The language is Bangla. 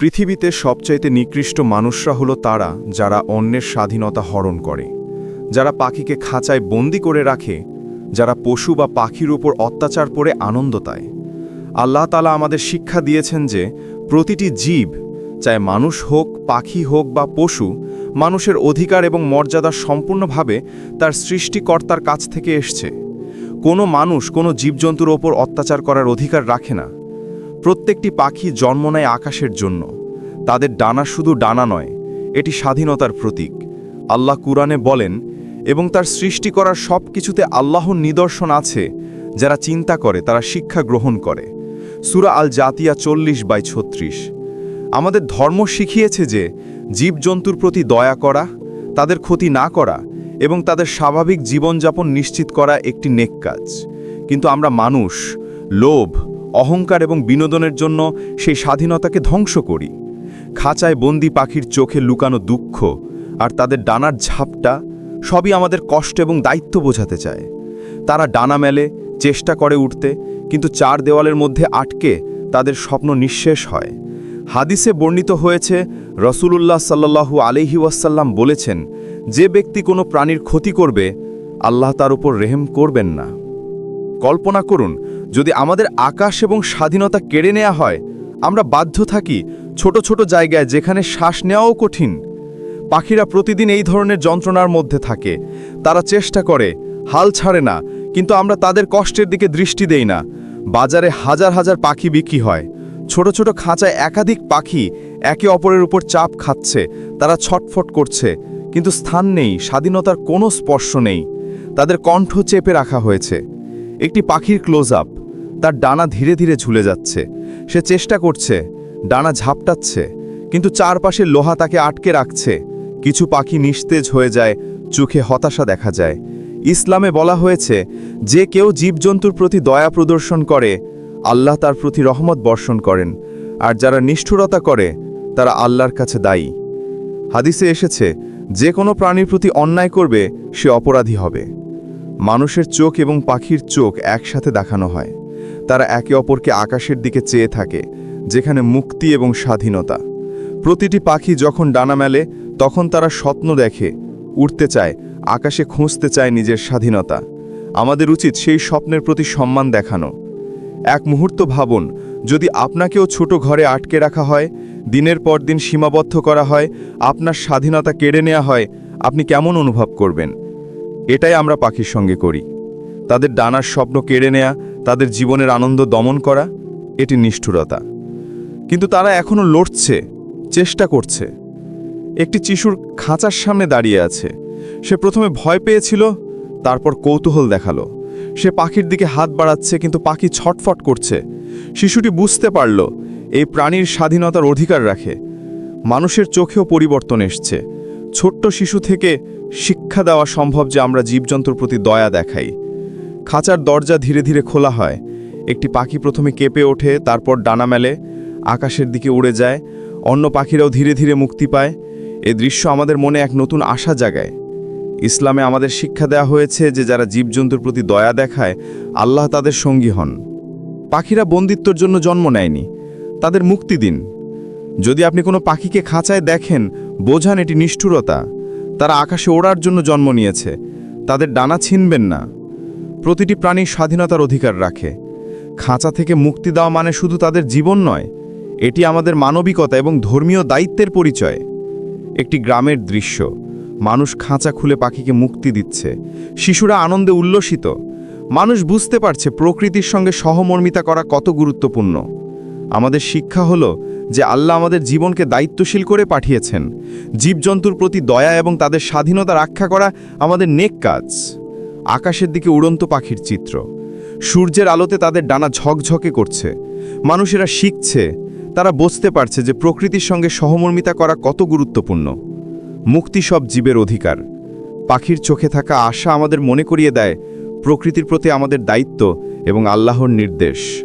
পৃথিবীতে সবচাইতে নিকৃষ্ট মানুষরা হলো তারা যারা অন্যের স্বাধীনতা হরণ করে, যারা পাখিকে খাঁচায় বন্দি করে রাখে, যারা পশু বা পাখির উপর অত্যাচার করে আনন্দ পায় আল্লাহ তালা আমাদের শিক্ষা দিয়েছেন যে প্রতিটি জীব চায় মানুষ হোক, পাখি হোক বা পশু, মানুষের অধিকার এবং মর্যাদা সম্পূর্ণভাবে তার সৃষ্টিকর্তার কাছ থেকে এসছে। কোনো মানুষ কোনো জীবজন্তুর ওপর অত্যাচার করার অধিকার রাখে না। প্রত্যেকটি পাখি জন্ম নেয় আকাশের জন্য। তাদের ডানা শুধু ডানা নয়, এটি স্বাধীনতার প্রতীক। আল্লাহ কুরআনে বলেন, এবং তার সৃষ্টি করার সব কিছুতে আল্লাহর নিদর্শন আছে, যারা চিন্তা করে, তারা শিক্ষা গ্রহণ করে। সুরা আল জাতিয়া চল্লিশ বাই ছত্রিশ। আমাদের ধর্ম শিখিয়েছে যে, জীবজন্তুর প্রতি দয়া করা, তাদের ক্ষতি না করা এবং তাদের স্বাভাবিক জীবনযাপন নিশ্চিত করা একটি নেক কাজ। কিন্তু আমরা মানুষ, লোভ অহংকার এবং বিনোদনের জন্য সেই স্বাধীনতাকে ধ্বংস করি। খাঁচায় বন্দি পাখির চোখে লুকানো দুঃখ আর তাদের ডানার ঝাপটা সবই আমাদের কষ্ট এবং দায়িত্ব বোঝাতে চায়। তারা ডানা মেলে, চেষ্টা করে উঠতে, কিন্তু চার দেওয়ালের মধ্যে আটকে তাদের স্বপ্ন নিঃশেষ হয়। হাদিসে বর্ণিত হয়েছে, রসুলুল্লাহ সাল্লাহু আলহি ওয়াসাল্লাম বলেছেন, যে ব্যক্তি কোনো প্রাণীর ক্ষতি করবে, আল্লাহ তার উপর রেহেম করবেন না। কল্পনা করুন যদি আমাদের আকাশ এবং স্বাধীনতা কেড়ে নেওয়া হয়, আমরা বাধ্য থাকি ছোট ছোট জায়গায় যেখানে শ্বাস নেওয়াও কঠিন। পাখিরা প্রতিদিন এই ধরনের যন্ত্রণার মধ্যে থাকে। তারা চেষ্টা করে, হাল ছাড়ে না, কিন্তু আমরা তাদের কষ্টের দিকে দৃষ্টি দেই না। বাজারে হাজার হাজার পাখি বিক্রি হয়। ছোট ছোট খাঁচায় একাধিক পাখি একে অপরের উপর চাপ খাচ্ছে, তারা ছটফট করছে। কিন্তু স্থান নেই, স্বাধীনতার কোনো স্পর্শ নেই। তাদের কণ্ঠ চেপে রাখা হয়েছে। একটি পাখির ক্লোজ আপ তার ডানা ধীরে ধীরে ঝুলে যাচ্ছে। সে চেষ্টা করছে, ডানা ঝাপটাচ্ছে, কিন্তু চারপাশে লোহা তাকে আটকে রাখছে। কিছু পাখি নিস্তেজ হয়ে যায়, চোখে হতাশা দেখা যায়। ইসলামে বলা হয়েছে, যে কেউ জীবজন্তুর প্রতি দয়া প্রদর্শন করে, আল্লাহ তার প্রতি রহমত বর্ষণ করেন। আর যারা নিষ্ঠুরতা করে, তারা আল্লাহর কাছে দায়ী। হাদিসে এসেছে, যে কোনো প্রাণীর প্রতি অন্যায় করবে, সে অপরাধী হবে। মানুষের চোখ এবং পাখির চোখ একসাথে দেখানো হয়। তারা একে অপরকে আকাশের দিকে চেয়ে থাকে, যেখানে মুক্তি এবং স্বাধীনতা। প্রতিটি পাখি যখন ডানা মেলে, তখন তারা স্বপ্ন দেখে উঠতে চায়, আকাশে খুঁজতে চায় নিজের স্বাধীনতা। আমাদের উচিত সেই স্বপ্নের প্রতি সম্মান দেখানো। এক মুহূর্ত ভাবুন, যদি আপনাকেও ছোট ঘরে আটকে রাখা হয়, দিনের পর দিন সীমাবদ্ধ করা হয়, আপনার স্বাধীনতা কেড়ে নেওয়া হয়, আপনি কেমন অনুভব করবেন? এটাই আমরা পাখির সঙ্গে করি। তাদের ডানার স্বপ্ন কেড়ে নেয়া, তাদের জীবনের আনন্দ দমন করা, এটি নিষ্ঠুরতা। কিন্তু তারা এখনও লড়ছে, চেষ্টা করছে। একটি চিশুর খাঁচার সামনে দাঁড়িয়ে আছে। সে প্রথমে ভয় পেয়েছিল, তারপর কৌতূহল দেখাল। সে পাখির দিকে হাত বাড়াচ্ছে, কিন্তু পাখি ছটফট করছে। শিশুটি বুঝতে পারল, এই প্রাণীর স্বাধীনতার অধিকার রাখে। মানুষের চোখেও পরিবর্তন এসছে। ছোট্ট শিশু থেকে শিক্ষা দেওয়া সম্ভব যে আমরা জীবজন্তুর প্রতি দয়া দেখাই। খাঁচার দরজা ধীরে ধীরে খোলা হয়। একটি পাখি প্রথমে কেঁপে ওঠে, তারপর ডানা মেলে, আকাশের দিকে উড়ে যায়। অন্য পাখিরাও ধীরে ধীরে মুক্তি পায়। এ দৃশ্য আমাদের মনে এক নতুন আশা জাগায়। ইসলামে আমাদের শিক্ষা দেওয়া হয়েছে যে যারা জীবজন্তুর প্রতি দয়া দেখায়, আল্লাহ তাদের সঙ্গী হন। পাখিরা বন্দিত্বর জন্য জন্ম নেয়নি, তাদের মুক্তি দিন। যদি আপনি কোনো পাখিকে খাঁচায় দেখেন, বোঝান এটি নিষ্ঠুরতা। তারা আকাশে ওড়ার জন্য জন্ম নিয়েছে। তাদের ডানা ছিনবেন না। প্রতিটি প্রাণী স্বাধীনতার অধিকার রাখে। খাঁচা থেকে মুক্তি দেওয়া মানে শুধু তাদের জীবন নয়, এটি আমাদের মানবিকতা এবং ধর্মীয় দায়িত্বের পরিচয়। একটি গ্রামের দৃশ্য, মানুষ খাঁচা খুলে পাখিকে মুক্তি দিচ্ছে, শিশুরা আনন্দে উল্লসিত, মানুষ বুঝতে পারছে প্রকৃতির সঙ্গে সহমর্মিতা করা কত গুরুত্বপূর্ণ। আমাদের শিক্ষা হলো যে আল্লাহ আমাদের জীবনকে দায়িত্বশীল করে পাঠিয়েছেন। জীবজন্তুর প্রতি দয়া এবং তাদের স্বাধীনতা রক্ষা করা আমাদের নেক কাজ। আকাশের দিকে উড়ন্ত পাখির চিত্র। সূর্যের আলোতে তাদের ডানা ঝকঝকে করছে। মানুষেরা শিখছে, তারা বুঝতে পারছে যে প্রকৃতির সঙ্গে সহমর্মিতা করা কত গুরুত্বপূর্ণ। মুক্তি সব জীবের অধিকার। পাখির চোখে থাকা আশা আমাদের মনে করিয়ে দেয়, প্রকৃতির প্রতি আমাদের দায়িত্ব এবং আল্লাহর নির্দেশ।